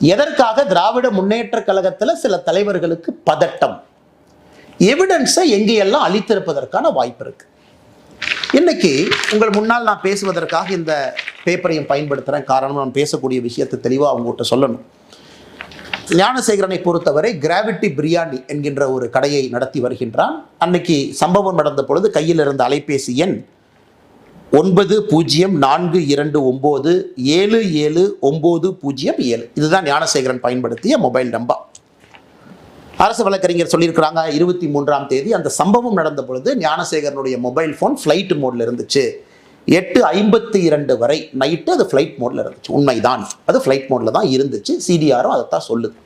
எதற்காக திராவிட முன்னேற்ற கழகத்தில் சில தலைவர்களுக்கு பதட்டம்? எவிடன்ஸை எங்கேயெல்லாம் அளித்திருப்பதற்கான வாய்ப்பு இருக்கு. இன்னைக்கு உங்கள் முன்னால் நான் பேசுவதற்காக இந்த பேப்பரையும் பயன்படுத்துகிறேன் காரணம் நான் பேசக்கூடிய விஷயத்தை தெளிவாக அவங்ககிட்ட சொல்லணும். ஞானசேகரனை பொறுத்தவரை கிராவிட்டி பிரியாணி என்கின்ற ஒரு கடையை நடத்தி வருகின்றான். அன்னைக்கு சம்பவம் நடந்த பொழுது கையில் இருந்த அலைபேசி எண் ஒன்பது பூஜ்ஜியம் நான்கு இரண்டு ஒம்பது ஏழு ஏழு ஒம்பது பூஜ்ஜியம் ஏழு. இதுதான் ஞானசேகரன் பயன்படுத்திய மொபைல் நம்பர் அரசு வழக்கறிஞர் சொல்லியிருக்கிறாங்க இருபத்தி மூன்றாம் தேதி அந்த சம்பவம் நடந்த பொழுது ஞானசேகரனுடைய மொபைல் ஃபோன் ஃப்ளைட் மோட்ல இருந்துச்சு. எட்டு ஐம்பத்தி இரண்டு வரை நைட்டு அது ஃப்ளைட் மோட்ல இருந்துச்சு. உண்மைதான். அது ஃப்ளைட் மோட்ல தான் இருந்துச்சு. சிடிஆரும் அதைத்தான் சொல்லுது.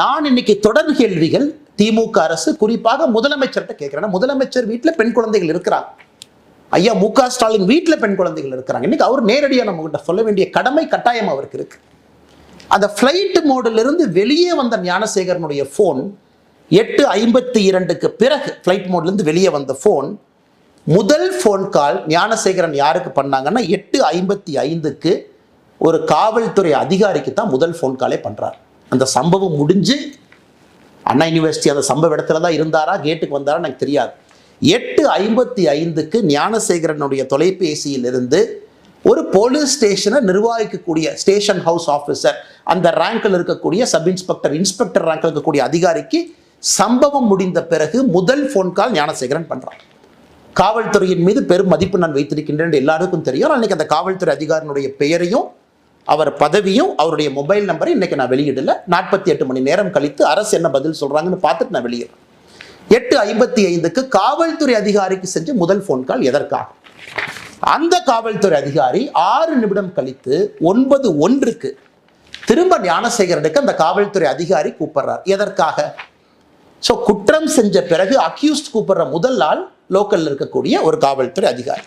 நான் இன்னைக்கு தொடர் கேள்விகள் திமுக அரசு குறிப்பாக முதலமைச்சர்கிட்ட கேட்குறேன்னா முதலமைச்சர் வீட்டில் பெண் குழந்தைகள் இருக்கிறாங்க. ஐயா மு க. ஸ்டாலின் வீட்டில் பெண் குழந்தைகள் இருக்கிறாங்க. இன்னைக்கு அவர் நேரடியாக நம்மகிட்ட சொல்ல வேண்டிய கடமை கட்டாயம் அவருக்கு இருக்கு. அந்த ஃப்ளைட் மோடிலிருந்து வெளியே வந்த ஞானசேகரனுடைய ஃபோன் எட்டு ஐம்பத்தி இரண்டுக்கு பிறகு ஃப்ளைட் மோட்லேருந்து வெளியே வந்த ஃபோன் முதல் ஃபோன் கால் ஞானசேகரன் யாருக்கு பண்ணாங்கன்னா எட்டு ஐம்பத்தி ஐந்துக்கு ஒரு காவல்துறை அதிகாரிக்கு தான் முதல் ஃபோன் காலே பண்ணுறார் அந்த சம்பவம் முடிஞ்சு அண்ணா யூனிவர்சிட்டி அந்த சம்பவ இடத்துல தான் இருந்தாரா கேட்டுக்கு வந்தாரா எனக்கு தெரியாது. எட்டு ஐம்பத்தி ஐந்துக்கு ஞானசேகரனுடைய தொலைபேசியில் இருந்து ஒரு போலீஸ் ஸ்டேஷனை நிர்வகிக்கக்கூடிய ஸ்டேஷன் ஹவுஸ் ஆஃபீஸர் அந்த ரேங்கில் இருக்கக்கூடிய சப் இன்ஸ்பெக்டர் இன்ஸ்பெக்டர் ரேங்கில் இருக்கக்கூடிய அதிகாரிக்கு சம்பவம் முடிந்த பிறகு முதல் ஃபோன் கால் ஞானசேகரன் பண்ணுறான் காவல்துறையின் மீது பெரும் மதிப்பு நான் வைத்திருக்கின்றேன் எல்லாருக்கும் தெரியும். அன்றைக்கி அந்த காவல்துறை அதிகாரினுடைய பெயரையும் அவர் பதவியும் அவருடைய மொபைல் நம்பரை இன்றைக்கி நான் வெளியிடலை. நாற்பத்தி எட்டு மணி நேரம் கழித்து அரசு என்ன பதில் சொல்கிறாங்கன்னு பார்த்துட்டு நான் வெளியிடுறேன் எட்டு ஐம்பத்தி ஐந்துக்கு காவல்துறை அதிகாரிக்கு செஞ்ச முதல் ஃபோன் கால் எதற்காக? அந்த காவல்துறை அதிகாரி ஆறு நிமிடம் கழித்து ஒன்பது ஒன்றுக்கு திரும்ப ஞானசேகரனுக்கு அந்த காவல்துறை அதிகாரி கூப்பிடுறார். எதற்காக? ஸோ குற்றம் செஞ்ச பிறகு அக்யூஸ்ட் கூப்பிடுற முதல் நாள் லோக்கல்ல இருக்கக்கூடிய ஒரு காவல்துறை அதிகாரி.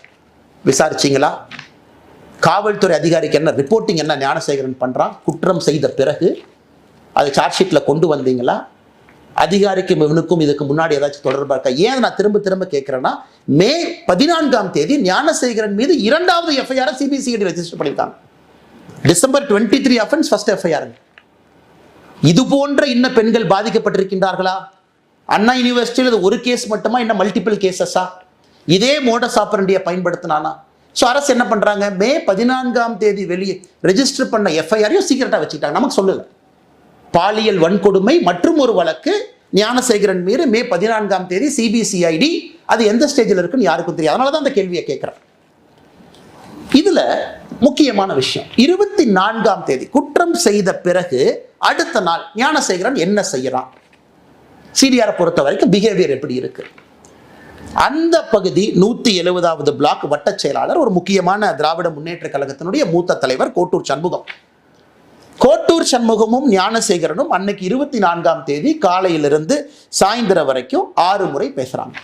விசாரிச்சீங்களா? காவல்துறை அதிகாரிக்கு என்ன ரிப்போர்ட்டிங் என்ன ஞானசேகரன் பண்றான்? குற்றம் செய்த பிறகு அது சார்ஜ் ஷீட்ல கொண்டு வந்தீங்களா? அதிகாரிக்கும் இவனுக்கும் இதுக்கு முன்னாடி ஏதாச்சும் தொடர்பாக இருக்கா? ஏன் நான் திரும்ப திரும்ப கேட்கிறேன்னா மே பதினான்காம் தேதி ஞானசேகரன் மீது இரண்டாவது எஃப்ஐஆர் சிபிசிஐடி ரெஜிஸ்டர் பண்ணியிருக்காங்க December twenty three offence first FIR இது போன்ற இன்ன பெண்கள் பாதிக்கப்பட்டிருக்கின்றார்களா? அண்ணா யூனிவர்சிட்டியில் இது ஒரு கேஸ் மட்டுமா? இன்னும் மல்டிபிள் கேசஸா இதே மோடஸ் ஆப்பரண்டியை பயன்படுத்தினானா? ஸோ அரசு என்ன பண்ணுறாங்க மே பதினான்காம் தேதி வெளியே ரெஜிஸ்டர் பண்ண எஃப்ஐஆரையும் சீக்கிரட்டாக வச்சுக்கிட்டாங்க. நமக்கு சொல்லலை. பாலியல் வன்கொடுமை மற்றும் ஒரு வழக்கு ஞானசேகரன் மீது மே பதினான்காம் தேதி சிபிசிஐடி அது எந்த ஸ்டேஜில் இருக்குன்னு யாருக்கும் தெரியாது. அதனால தான் அந்த கேள்வியை கேட்குறேன். இதில் முக்கியமான விஷயம். இருபத்தி நான்காம் தேதி குற்றம் செய்த பிறகு அடுத்த நாள் ஞானசேகரன் என்ன செய்யறான்? சிடிஆரை பொறுத்த வரைக்கும் பிஹேவியர் எப்படி இருக்கு? அந்த பகுதி நூத்தி எழுபதாவது பிளாக் வட்டச் செயலாளர் ஒரு முக்கியமான திராவிட முன்னேற்ற கழகத்தினுடைய மூத்த தலைவர் கோட்டூர் சண்முகம். கோட்டூர் சண்முகமும் ஞானசேகரனும் அன்னைக்கு இருபத்தி நான்காம் தேதி காலையிலிருந்து சாயந்தரம் வரைக்கும் ஆறு முறை பேசுறாங்க.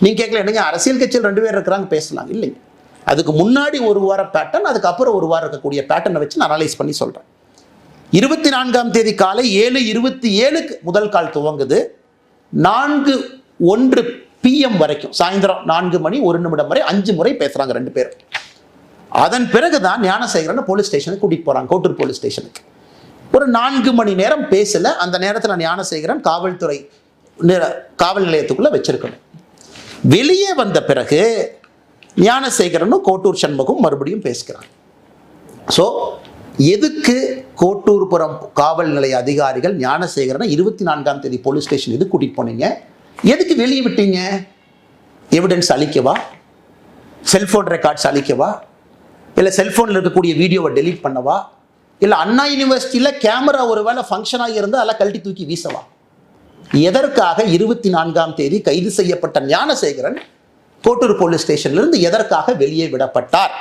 நீங்க கேட்கல என்னங்க அரசியல் கட்சியில் ரெண்டு பேர் இருக்கிறாங்க பேசலாம். இல்லைங்க. அதுக்கு முன்னாடி ஒரு வார பேட்டர்ன் அதுக்கப்புறம் ஒரு வாரம் இருக்கக்கூடிய பேட்டர்னை வச்சு நான் அனலைஸ் பண்ணி சொல்றேன். இருபத்தி நான்காம் தேதி காலை ஏழு இருபத்தி ஏழுக்கு முதல் கால் துவங்குது. நான்கு ஒன்று பிஎம் வரைக்கும் சாயந்தரம் நான்கு மணி ஒரு நிமிடம் வரை அஞ்சு முறை பேசுறாங்க ரெண்டு பேரும். அதன் பிறகுதான் ஞானசேகரனை போலீஸ் ஸ்டேஷனுக்கு கூட்டிகிட்டு போகிறாங்க கோட்டூர் போலீஸ் ஸ்டேஷனுக்கு ஒரு நான்கு மணி நேரம் பேசல அந்த நேரத்தில் ஞானசேகரன் காவல்துறை நிற- காவல் நிலையத்துக்குள்ளே வச்சிருக்கணும். வெளியே வந்த பிறகு ஞானசேகரனும் கோட்டூர் சண்முகம் மறுபடியும் பேசுகிறாங்க ஸோ எதுக்கு கோட்டூர்புரம் காவல் நிலைய அதிகாரிகள் ஞானசேகரனை இருபத்தி நான்காம் தேதி போலீஸ் ஸ்டேஷன் எது கூட்டிகிட்டு போனீங்க? எதுக்கு வெளியே விட்டீங்க? எவிடன்ஸ் அழிக்கவா செல்ஃபோன் ரெக்கார்ட்ஸ் அழிக்கவா இல்லை செல்ஃபோனில் இருக்கக்கூடிய வீடியோவை டெலீட் பண்ணவா? இல்லை அண்ணா யூனிவர்சிட்டியில் கேமரா ஒரு வேளை ஃபங்க்ஷனாக இருந்தால் அதெல்லாம் கழட்டி தூக்கி வீசவா? எதற்காக இருபத்தி நான்காம் தேதி கைது செய்யப்பட்ட ஞானசேகரன் கோட்டூர் போலீஸ் ஸ்டேஷன்லேருந்து எதற்காக வெளியே விடப்பட்டார்?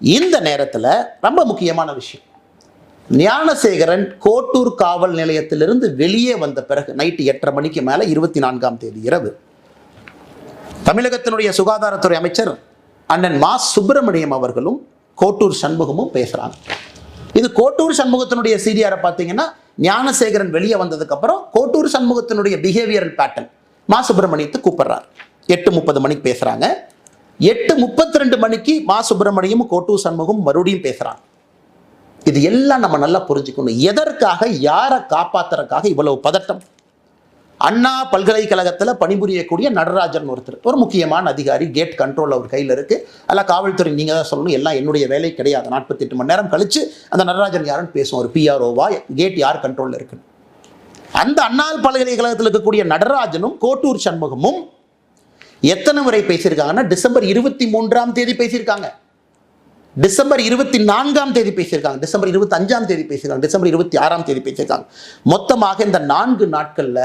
இந்த நேரத்தில் ரொம்ப முக்கியமான விஷயம். ஞானசேகரன் கோட்டூர் காவல் நிலையத்திலிருந்து வெளியே வந்த பிறகு நைட்டு எட்டரை மணிக்கு மேலே இருபத்தி நான்காம் தேதி இரவு. தமிழகத்தினுடைய சுகாதாரத்துறை அமைச்சர் அண்ணன் மா சுப்பிரமணியம் அவர்களும் கோட்டூர் சண்முகமும் பேசுகிறாங்க இது கோட்டூர் சண்முகத்தினுடைய சிடிஆரை பார்த்தீங்கன்னா ஞானசேகரன் வெளியே வந்ததுக்கப்புறம் கோட்டூர் சண்முகத்தினுடைய பிஹேவியரல் பேட்டர்ன் மா சுப்பிரமணியத்தை கூப்பிடுறார். எட்டு முப்பது மணிக்கு பேசுகிறாங்க எட்டு முப்பத்தி ரெண்டு மணிக்கு மா சுப்பிரமணியம் கோட்டூர் சண்முகம் மறுபடியும் பேசுகிறாங்க இது எல்லாம் நம்ம நல்லா புரிஞ்சுக்கணும். எதற்காக யாரை காப்பாத்துறதுக்காக இவ்வளவு பதட்டம்? அண்ணா பல்கலைக்கழகத்தில் பணிபுரியக்கூடிய நடராஜன் ஒருத்தர். ஒரு முக்கியமான அதிகாரி கேட் கண்ட்ரோல் அவர் கையில் இருக்குது அதில் காவல்துறை நீங்கள் தான் சொல்லணும் எல்லாம் என்னுடைய வேலை கிடையாது. நாற்பத்தெட்டு மணி நேரம் கழிச்சு அந்த நடராஜன் யாருன்னு பேசுவோம். ஒரு பிஆர்ஓவா கேட் யார் கண்ட்ரோலில் இருக்குன்னு. அந்த அண்ணா பல்கலைக்கழகத்தில் இருக்கக்கூடிய நடராஜனும் கோட்டூர் சண்முகமும் எத்தனை முறை பேசியிருக்காங்கன்னா டிசம்பர் இருபத்தி மூன்றாம் தேதி பேசியிருக்காங்க. டிசம்பர் இருபத்தி நான்காம் தேதி பேசியிருக்காங்க. டிசம்பர் இருபத்தி அஞ்சாம் தேதி பேசியிருக்காங்க. டிசம்பர் இருபத்தி ஆறாம் தேதி பேசியிருக்காங்க. மொத்தமாக இந்த நான்கு நாட்களில்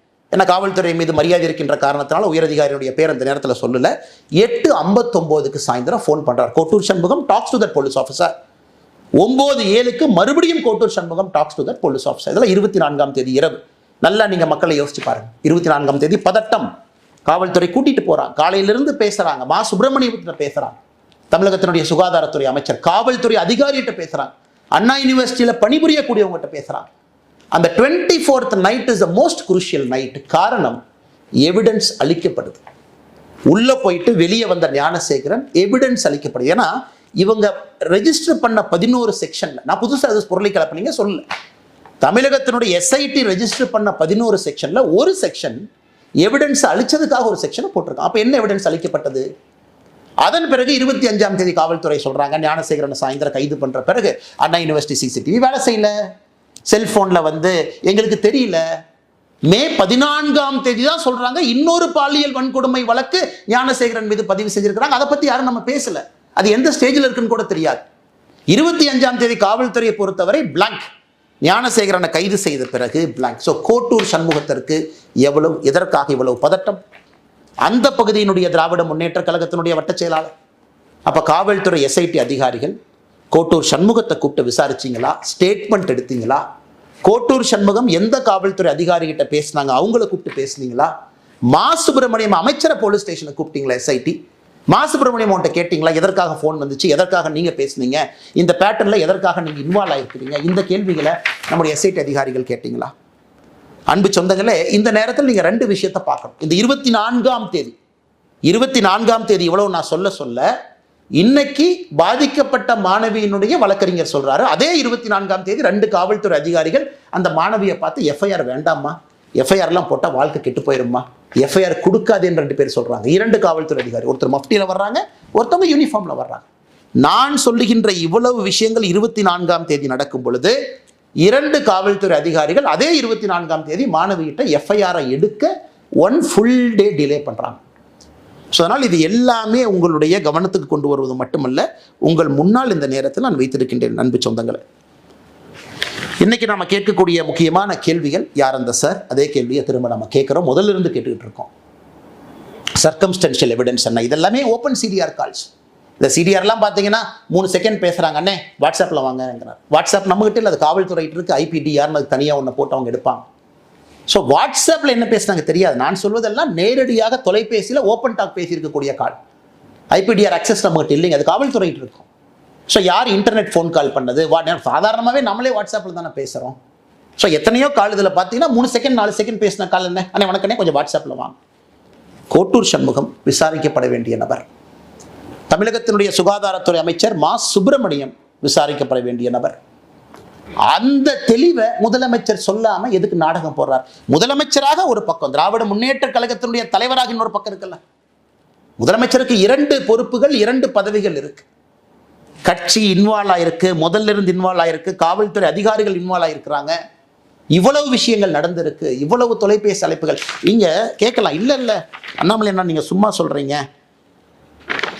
என்ன காவல்துறை மீது மரியாதை இருக்கின்ற காரணத்தினால உயரதிகாரியுடைய பேர் அந்த நேரத்தில் சொல்லல. எட்டு ஐம்பத்தொம்போதுக்கு சாயந்தரம் ஃபோன் பண்றார். Kottur Shanmugam talks to that police officer ஒன்பது ஏழுக்கு மறுபடியும் Kottur Shanmugam talks to that police officer இதெல்லாம் இருபத்தி நான்காம் தேதி இரவு. நல்லா நீங்க மக்களை யோசிச்சு பாருங்க. இருபத்தி நான்காம் தேதி பதட்டம். காவல்துறை கூட்டிட்டு போறாங்க. காலையிலிருந்து பேசுறாங்க. மா. சுப்பிரமணியத்தில் பேசுறாங்க. தமிழகத்தினுடைய சுகாதாரத்துறை அமைச்சர் காவல்துறை அதிகாரிகிட்ட பேசுறாங்க. அண்ணா யூனிவர்சிட்டியில பணிபுரியக்கூடியவங்ககிட்ட பேசுறாங்க. அந்த twenty fourth night is the most crucial night காரணம் எவிடன்ஸ் அளிக்கப்படுது. உள்ள போயிட்டு வெளியே வந்த ஞானசேகரன் எவிடன்ஸ் அளிக்கப்படுது. ஏன்னா இவங்க ரெஜிஸ்டர் பண்ண பதினோரு செக்ஷன்ல நான் புதுசாக அது பொருளை கலப்பினீங்க சொல்லல. தமிழகத்தினுடைய எஸ்ஐடி ரெஜிஸ்டர் பண்ண பதினோரு செக்ஷன்ல ஒரு செக்ஷன் எவிடன்ஸ் அளிச்சதுக்காக ஒரு செக்ஷனை போட்டிருக்கான் அப்போ என்ன எவிடன்ஸ் அளிக்கப்பட்டது? அதன் பிறகு இருபத்தி அஞ்சாம் தேதி காவல்துறை சொல்றாங்க ஞானசேகரனை சாயந்தரம் கைது பண்ற பிறகு அண்ணா யூனிவர்சிட்டி சிசிடிவி வேலை செய்யல. செல்போன்ல வந்து எங்களுக்கு தெரியல. மே பதினான்காம் தேதி தான் சொல்றாங்க இன்னொரு பாலியல் வன்கொடுமை வழக்கு ஞானசேகரன் மீது பதிவு செஞ்சிருக்கிறாங்க. அதை பத்தி யாரும் நம்ம பேசல. அது எந்த ஸ்டேஜில் இருக்குன்னு கூட தெரியாது. இருபத்தி அஞ்சாம் தேதி காவல்துறையை பொறுத்தவரை பிளாங்க் ஞானசேகரனை கைது செய்த பிறகு பிளாங்க் ஸோ கோட்டூர் சண்முகத்திற்கு எவ்வளவு எதற்காக இவ்வளவு பதட்டம்? அந்த பகுதியினுடைய திராவிட முன்னேற்ற கழகத்தினுடைய வட்டச் செயலாளர். அப்போ காவல்துறை எஸ்ஐடி அதிகாரிகள் கோட்டூர் சண்முகத்தை கூப்பிட்டு விசாரிச்சீங்களா? ஸ்டேட்மெண்ட் எடுத்தீங்களா? கோட்டூர் சண்முகம் எந்த காவல்துறை அதிகாரிகிட்ட பேசுனாங்க? அவங்கள கூப்பிட்டு பேசுனீங்களா? மா சுப்பிரமணியம் அமைச்சரை போலீஸ் ஸ்டேஷனை கூப்பிட்டீங்களா எஸ்ஐடி மா சுப்பிரமணியம் அவன்கிட்ட கேட்டிங்களா? எதற்காக ஃபோன் வந்துச்சு? எதற்காக நீங்கள் பேசுனீங்க? இந்த பேட்டர்னில் எதற்காக நீங்கள் இன்வால்வ் ஆகிருக்கிறீங்க இந்த கேள்விகளை நம்முடைய எஸ்ஐடி அதிகாரிகள் கேட்டிங்களா? அன்பு சொந்தங்களே இந்த நேரத்தில் நீங்கள் ரெண்டு விஷயத்தை பார்க்கணும். இந்த இருபத்தி நான்காம் தேதி இருபத்தி நான்காம் தேதி இவ்வளவு நான் சொல்ல சொல்ல இன்னைக்கு பாதிக்கப்பட்ட மாணவியினுடைய வழக்கறிஞர் சொல்றாரு. அதே இருபத்தி நான்காம் தேதி ரெண்டு காவல்துறை அதிகாரிகள் அந்த மாணவியை பார்த்து எஃப்ஐஆர் வேண்டாமா எஃப்ஐஆர்லாம் போட்டால் வாழ்க்கை கெட்டு போயிருமா எஃப்ஐஆர் கொடுக்காதேன்னு ரெண்டு பேர் சொல்றாங்க. இரண்டு காவல்துறை அதிகாரி ஒருத்தர் மஃப்டியில் வர்றாங்க ஒருத்தவங்க யூனிஃபார்ம்ல வர்றாங்க. நான் சொல்லுகின்ற இவ்வளவு விஷயங்கள் இருபத்தி நான்காம் தேதி நடக்கும் பொழுது இரண்டு காவல்துறை அதிகாரிகள் அதே இருபத்தி நான்காம் தேதி மாணவியிட்ட எஃப்ஐஆரை எடுக்க ஒன் ஃபுல் டே டிலே பண்ணுறாங்க ஸோ அதனால் இது எல்லாமே உங்களுடைய கவனத்துக்கு கொண்டு வருவது மட்டுமல்ல உங்கள் முன்னால் இந்த நேரத்தில் நான் வைத்திருக்கின்றேன் அன்பு சொந்தங்களை. இன்றைக்கி நம்ம கேட்கக்கூடிய முக்கியமான கேள்விகள் யார் அந்த சார்? அதே கேள்வியை திரும்ப நம்ம கேட்குறோம். முதல்ல இருந்து கேட்டுக்கிட்டு இருக்கோம். சர்க்கம்ஸ்டன்ஷியல் எவிடன்ஸ் என்ன? இதெல்லாமே ஓப்பன் சிடிஆர் கால்ஸ் இந்த சிடிஆர்லாம் பார்த்தீங்கன்னா மூணு செகண்ட் பேசுகிறாங்க அண்ணே வாட்ஸ்அப்பில் வாங்கிறார் வாட்ஸ்அப் நம்மகிட்ட இல்லை அது காவல்துறையிட்டு ஐபிடி ஐபிடிஆர்னு அது தனியாக ஒன்று போட்டு அவங்க எடுப்பாங்க. ஸோ வாட்ஸ்அப்பில் என்ன பேசுனாங்க தெரியாது. நான் சொல்வதெல்லாம் நேரடியாக தொலைபேசியில் ஓப்பன் டாக் பேசியிருக்கக்கூடிய கால். ஐபிடிஆர் அக்சஸ் நம்மகிட்ட இல்லைங்க. அது காவல்துறையிட்டு இருக்கும். ஸோ யார் இன்டர்நெட் ஃபோன் கால் பண்ணது? வா சாதாரணமாகவே நம்மளே வாட்ஸ்அப்பில் தானே பேசுகிறோம் ஸோ எத்தனையோ கால் இதில் பார்த்தீங்கன்னா மூணு செகண்ட் நாலு செகண்ட் பேசின கால் என்ன? அண்ணே வணக்கண்ணே கொஞ்சம் வாட்ஸ்அப்பில் வாங்க. கோட்டூர் சண்முகம் விசாரிக்கப்பட வேண்டிய நபர். தமிழகத்தினுடைய சுகாதாரத்துறை அமைச்சர் மா. சுப்பிரமணியம் விசாரிக்கப்பட வேண்டிய நபர். அந்த தெளிவை முதலமைச்சர் சொல்லாம எதுக்கு நாடகம் போடுறார்? முதலமைச்சராக ஒரு பக்கம் திராவிட முன்னேற்ற கழகத்தினுடைய தலைவராக இன்னொரு பக்கம் இருக்குல்ல. முதலமைச்சருக்கு இரண்டு பொறுப்புகள் இரண்டு பதவிகள் இருக்கு. கட்சி இன்வால்வ் ஆயிருக்கு முதல்ல இருந்து இன்வால்வ் ஆயிருக்கு காவல்துறை அதிகாரிகள் இன்வால்வ் ஆயிருக்கிறாங்க. இவ்வளவு விஷயங்கள் நடந்திருக்கு இவ்வளவு தொலைபேசி அழைப்புகள். நீங்க கேட்கலாம் இல்ல இல்ல. அண்ணாமலை என்ன நீங்க சும்மா சொல்றீங்க.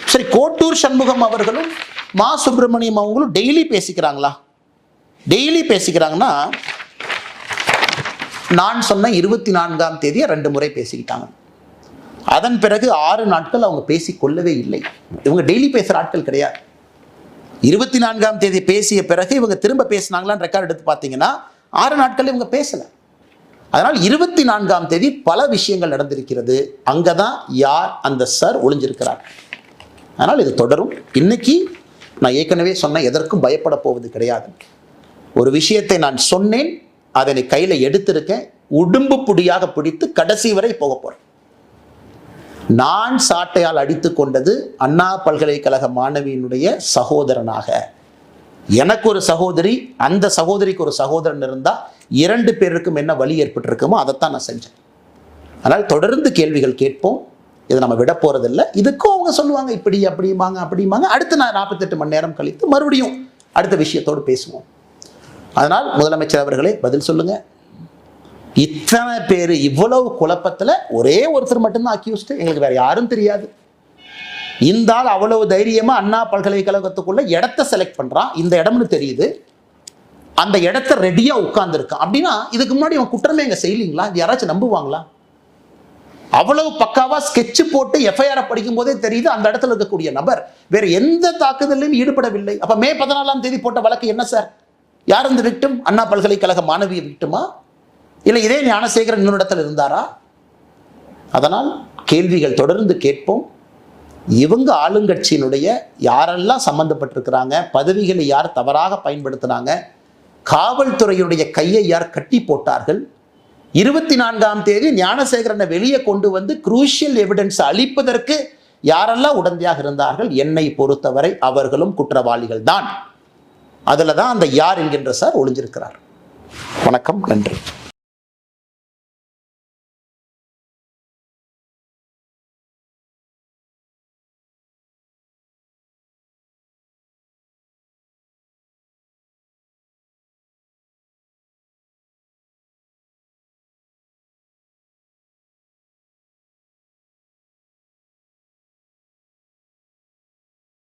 சரி கோட்டூர் சண்முகம் அவர்களும் மா சுப்பிரமணியம் அவங்களும் டெய்லி பேசிக்கிறாங்களா? டெய்லி பேசிக்கிறாங்கன்னா நான் சொன்ன இருபத்தி நான்காம் தேதியை ரெண்டு முறை பேசிக்கிட்டாங்க. அதன் பிறகு ஆறு நாட்கள் அவங்க பேசி கொள்ளவே இல்லை. இவங்க டெய்லி பேசுகிற ஆட்கள் கிடையாது. இருபத்தி நான்காம் தேதி பேசிய பிறகு இவங்க திரும்ப பேசினாங்களான்னு ரெக்கார்ட் எடுத்து பார்த்தீங்கன்னா ஆறு நாட்கள் இவங்க பேசலை. அதனால் இருபத்தி நான்காம் தேதி பல விஷயங்கள் நடந்திருக்கிறது. அங்கே தான் யார் அந்த சார் ஒளிஞ்சிருக்கிறார். அதனால் இது தொடரும். இன்னைக்கு நான் ஏற்கனவே சொன்ன எதற்கும் பயப்பட போவது கிடையாது. ஒரு விஷயத்தை நான் சொன்னேன் அதனை கையில் எடுத்திருக்கேன் உடும்பு புடியாக பிடித்து கடைசி வரை போக போகிறேன் நான் சாட்டையால் அடித்து கொண்டது அண்ணா பல்கலைக்கழக மாணவியினுடைய சகோதரனாக. எனக்கு ஒரு சகோதரி அந்த சகோதரிக்கு ஒரு சகோதரன் இருந்தால் இரண்டு பேருக்கும் என்ன வழி ஏற்பட்டிருக்குமோ அதைத்தான் நான் செஞ்சேன். அதனால் தொடர்ந்து கேள்விகள் கேட்போம் இதை நம்ம விட போகிறதில்ல இதுக்கும் அவங்க சொல்லுவாங்க இப்படி அப்படிம்பாங்க அப்படிம்பாங்க. அடுத்து நான் நாற்பத்தெட்டு மணி நேரம் கழித்து மறுபடியும் அடுத்த விஷயத்தோடு பேசுவோம். அதனால் முதலமைச்சர் அவர்களே பதில் சொல்லுங்க. இத்தனை பேர் இவ்வளவு குழப்பத்தில் ஒரே ஒருத்தர் மட்டும்தான் அக்யூஸ்டு எங்களுக்கு வேற யாரும் தெரியாது. இந்த ஆள் அவ்வளவு தைரியமா அண்ணா பல்கலைக்கழகத்துக்குள்ள இடத்த செலக்ட் பண்றான். இந்த இடம்னு தெரியுது. அந்த இடத்த ரெடியா உட்கார்ந்துருக்கான். அப்படின்னா இதுக்கு முன்னாடி அவன் குற்றமே எங்க செய்யலீங்களா? இது யாராச்சும் நம்புவாங்களா? அவ்வளவு பக்காவா ஸ்கெட்ச் போட்டு எஃப்ஐஆரை படிக்கும் போதே தெரியுது அந்த இடத்துல இருக்கக்கூடிய நபர். வேற எந்த தாக்குதலையும் ஈடுபடவில்லை. அப்ப மே பதினாலாம் தேதி போட்ட வழக்கு என்ன சார் யார் இந்த விக்டம் அண்ணா பல்கலைக்கழக மாணவியை விக்டமா இல்லை இதே ஞானசேகரன் இன்னொரு இருந்தாரா? அதனால் கேள்விகள் தொடர்ந்து கேட்போம். இவங்க ஆளுங்கட்சியினுடைய யாரெல்லாம் சம்பந்தப்பட்டிருக்கிறாங்க? பதவிகளை யார் தவறாக பயன்படுத்தினாங்க? காவல்துறையினுடைய கையை யார் கட்டி போட்டார்கள்? இருபத்தி நான்காம் தேதி ஞானசேகரனை வெளியே கொண்டு வந்து குரூஷியல் எவிடன்ஸ் அளிப்பதற்கு யாரெல்லாம் உடந்தையாக இருந்தார்கள்? என்னை பொறுத்தவரை அவர்களும் குற்றவாளிகள் தான் அதில் தான் அந்த யார் என்கின்ற சார் ஒளிஞ்சிருக்கிறார். வணக்கம் நன்றி.